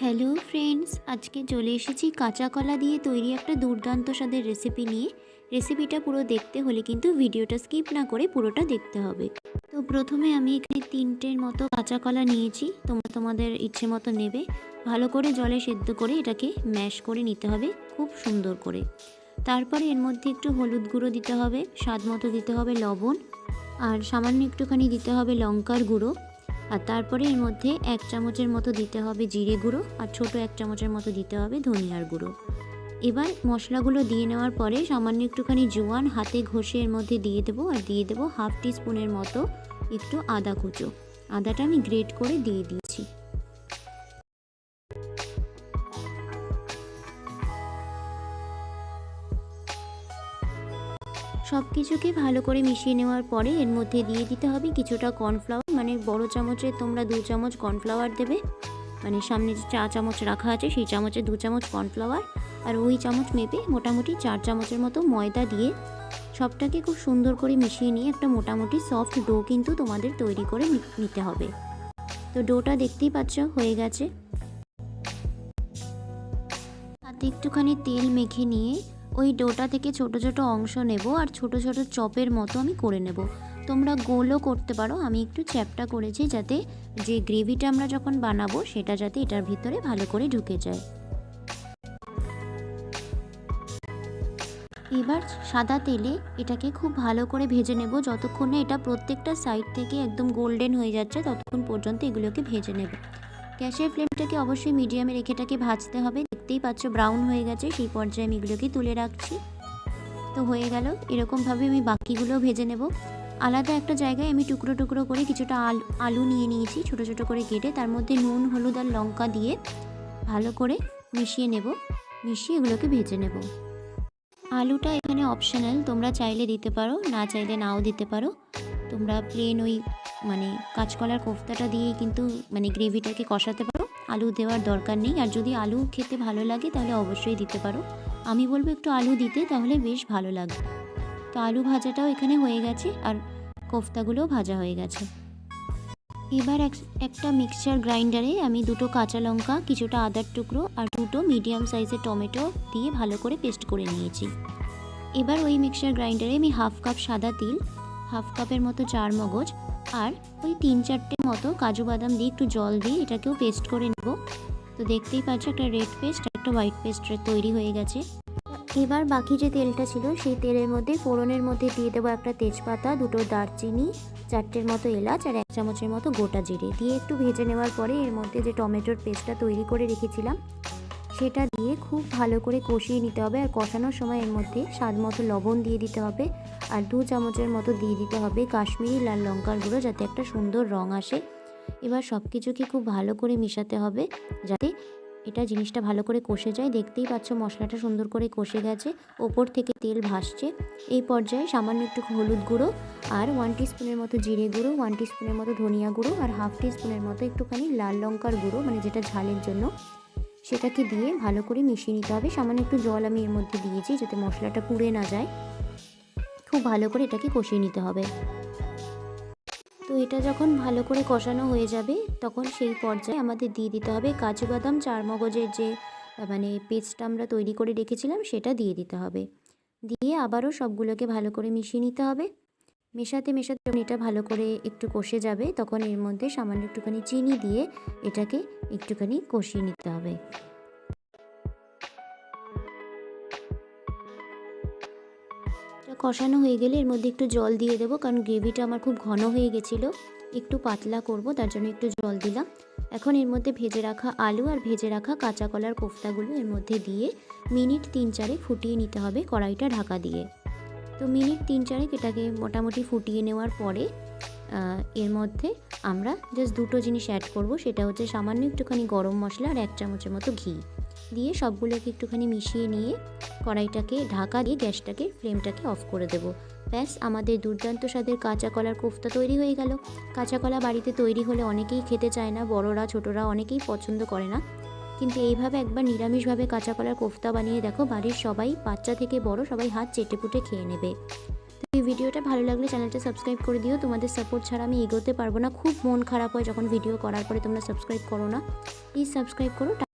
Hello friends আজকে চলে এসেছি কাঁচা কলা দিয়ে তৈরি একটা দুর্দান্ত স্বাদের রেসিপি নিয়ে। রেসিপিটা পুরো দেখতে হলে কিন্তু ভিডিওটা স্কিপ না করে পুরোটা দেখতে হবে। তো প্রথমে আমি এখানে তিনটের মতো কাঁচা কলা নিয়েছি। তোমরা তোমাদের ইচ্ছে মতো নেবে। ভালো করে জলে সেদ্ধ করে এটাকে ম্যাশ করে নিতে হবে খুব সুন্দর করে। তারপরে এর মধ্যে একটু হলুদ গুঁড়ো দিতে হবে, স্বাদ মতো দিতে হবে লবণ। আর সামান্য একটুখানি দিতে হবে লঙ্কার গুঁড়ো। আর তারপরে এর মধ্যে এক চামচের মতো দিতে হবে জিরে গুঁড়ো আর ছোট এক চামচের মতো দিতে হবে ধনিয়ার গুঁড়ো। এবার মশলাগুলো দিয়ে নেওয়ার পরে সামান্য একটুখানি জোয়ান হাতে ঘষে এর মধ্যে দিয়ে দেবো আর দিয়ে দেবো হাফ টি স্পুনের মতো একটু আদা কুচো। আদাটা আমি গ্রেট করে দিয়ে দিয়েছি। সব কিছুকে ভালো করে মিশিয়ে নেওয়ার পরে এর মধ্যে দিয়ে দিতে হবে কিছুটা কর্নফ্লাওয়ার মানে বড় চামচে তোমরা দু চামচ কর্নফ্লাওয়ার দেবে। মানে সামনে যে চা চামচ রাখা আছে, সেই চামচে দু চামচ কর্নফ্লাওয়ার আর ওই চামচ মেপে মোটামুটি চার চামচের মতো ময়দা দিয়ে সবটাকে খুব সুন্দর করে মিশিয়ে নিয়ে একটা মোটামুটি সফট ডো কিন্তু তোমাদের তৈরি করে নিতে হবে। তো ডোটা দেখতেই পাচ্ছ, হয়ে গেছে। হাতে একটুখানি তেল মেখে নিয়ে ওই ডোটা থেকে ছোট ছোট অংশ নেব আর ছোট ছোট চপের মতো আমি করে নেব। তোমরা গোলও করতে পারো। আমি একটু চ্যাপটা করেছি যাতে যে গ্রেভিটা আমরা যখন বানাবো সেটা যাতে এটার ভিতরে ভালো করে ঢুকে যায়। এবার সাদা তেলে এটাকে খুব ভালো করে ভেজে নেব। যতক্ষণ না এটা প্রত্যেকটা সাইড থেকে একদম গোল্ডেন হয়ে যাচ্ছে, ততক্ষণ পর্যন্ত এগুলোকে ভেজে নেব। গ্যাসের ফ্লেমটাকে অবশ্যই মিডিয়ামে রেখে এটাকে ভাজতে হবে। দেখতেই পাচ্ছ ব্রাউন হয়ে গেছে, সেই পর্যায়ে আমি এগুলোকে তুলে রাখছি। তো হয়ে গেল, এরকমভাবে আমি বাকিগুলো ভেজে নেব। আলাদা একটা জায়গায় আমি টুকরো টুকরো করে কিছুটা আলু আলু নিয়ে নিয়েছি, ছোটো ছোটো করে কেটে, তার মধ্যে নুন, হলুদ আর লঙ্কা দিয়ে ভালো করে মিশিয়ে নেব, মিশিয়ে এগুলোকে ভেজে নেব। আলুটা এখানে অপশনাল তোমরা চাইলে দিতে পারো, না চাইলে নাও দিতে পারো। তোমরা প্লেন ওই মানে কাঁচকলার কোফতাটা দিয়ে কিন্তু মানে গ্রেভিটাকে কষাতে আলু দেওয়ার দরকার নেই। আর যদি আলু খেতে ভালো লাগে, তাহলে অবশ্যই দিতে পারো। আমি বলব একটু আলু দিতে, তাহলে বেশ ভালো লাগবে। তো আলু ভাজাটাও এখানে হয়ে গেছে, আর কোফতাগুলোও ভাজা হয়ে গেছে। এবার এক- একটা মিক্সচার গ্রাইন্ডারে আমি দুটো কাঁচা লঙ্কা, কিছুটা আদার টুকরো, আর দুটো মিডিয়াম সাইজের টমেটো দিয়ে ভালো করে পেস্ট করে নিয়েছি। এবার ওই মিক্সচার গ্রাইন্ডারে আমি হাফ কাপ সাদা তিল হাফ কাপের মতো চার মগজ আর ওই তিন চারটে মতো কাজু বাদাম দিয়ে একটু জল দিয়ে এটাকেও পেস্ট করে নেব। তো দেখতেই পাচ্ছ একটা রেড পেস্ট একটা হোয়াইট পেস্ট তৈরি হয়ে গেছে। এবার বাকি যে তেলটা ছিল, সেই তেলের মধ্যে ফোড়নের মধ্যে দিয়ে দেবো একটা তেজপাতা, দুটো দারচিনি, চারটের মতো এলাচ আর এক চামচের মতো গোটা জিরে। দিয়ে একটু ভেজে নেওয়ার পরে এর মধ্যে যে টমেটোর পেস্টটা তৈরি করে রেখেছিলাম, সেটা দিয়ে খুব ভালো করে কষিয়ে নিতে হবে। আর কষানোর সময় এর মধ্যে স্বাদ মতো লবণ দিয়ে দিতে হবে। আর দু চামচের মতো দিয়ে দিতে হবে কাশ্মীরি লাল লঙ্কার গুঁড়ো যাতে একটা সুন্দর রং আসে। এবার সব কিছুকে খুব ভালো করে মিশাতে হবে যাতে এটা জিনিসটা ভালো করে কষে যায়। দেখতেই পাচ্ছ মশলাটা সুন্দর করে কষে গেছে, ওপর থেকে তেল ভাসছে। এই পর্যায়ে সামান্য একটু হলুদ গুঁড়ো আর ওয়ান স্পুনের মতো জিরে গুঁড়ো ওয়ান স্পুনের মতো ধনিয়া গুঁড়ো আর হাফ স্পুনের মতো একটুখানি লাল লঙ্কার গুঁড়ো মানে যেটা ঝালের জন্য। সেটাকে দিয়ে ভালো করে মিশিয়ে নিতে হবে। সামান্য একটু জল আমি এর মধ্যে দিয়েছি যাতে মশলাটা পুড়ে না যায়। খুব ভালো করে এটাকে কষিয়ে নিতে হবে। তো এটা যখন ভালো করে কষানো হয়ে যাবে, তখন সেই পর্যায়ে আমাদের দিয়ে দিতে হবে কাজু বাদাম চার মগজের যে মানে পেস্টটা আমরা তৈরি করে রেখেছিলাম সেটা দিয়ে দিতে হবে। দিয়ে আবারও সবগুলোকে ভালো করে মিশিয়ে নিতে হবে। মেশাতে মেশাতে যখন এটা ভালো করে একটু কষে যাবে, তখন এর মধ্যে সামান্য একটুখানি চিনি দিয়ে এটাকে একটুখানি কষিয়ে নিতে হবে। কষানো হয়ে গেলে এর মধ্যে একটু জল দিয়ে দেবো, কারণ গ্রেভিটা আমার খুব ঘন হয়ে গেছিল। একটু পাতলা করব, তার জন্য একটু জল দিলাম। এখন এর মধ্যে ভেজে রাখা আলু আর ভেজে রাখা কাঁচা কলার কোফতাগুলো এর মধ্যে দিয়ে মিনিট তিন চারে ফুটিয়ে নিতে হবে কড়াইটা ঢাকা দিয়ে। তো মিনিট তিন চারেক এটাকে মোটামুটি ফুটিয়ে নেওয়ার পরে এর মধ্যে আমরা জাস্ট দুটো জিনিস অ্যাড করব, সেটা হচ্ছে সামান্য একটুখানি গরম মশলা আর এক চামচের মতো ঘি। দিয়ে সবগুলোকে একটুখানি মিশিয়ে নিয়ে কড়াইটাকে, ঢাকা দিয়ে গ্যাসটাকে, ফ্লেমটাকে অফ করে দেব। ব্যাস, আমাদের দুর্দান্ত স্বাদের কাঁচা কলার কোফতা তৈরি হয়ে গেল। কাঁচা কলা বাড়িতে তৈরি হলে অনেকেই খেতে চায় না, বড়রা, ছোটরা অনেকেই পছন্দ করে না। কিন্তু এইভাবে একবার নিরামিষভাবে কাঁচা কলার কোফতা বানিয়ে দেখো, বাড়ির সবাই, বাচ্চা থেকে বড়, সবাই হাত চেটে পুটে খেয়ে নেবে। এই ভিডিওটা ভালো লাগলে চ্যানেলটা সাবস্ক্রাইব করে দিও। তোমাদের সাপোর্ট ছাড়া আমি এগোতে পারব না। খুব মন খারাপ হয় যখন ভিডিও করার পরে তোমরা সাবস্ক্রাইব করো না। প্লিজ সাবস্ক্রাইব করো।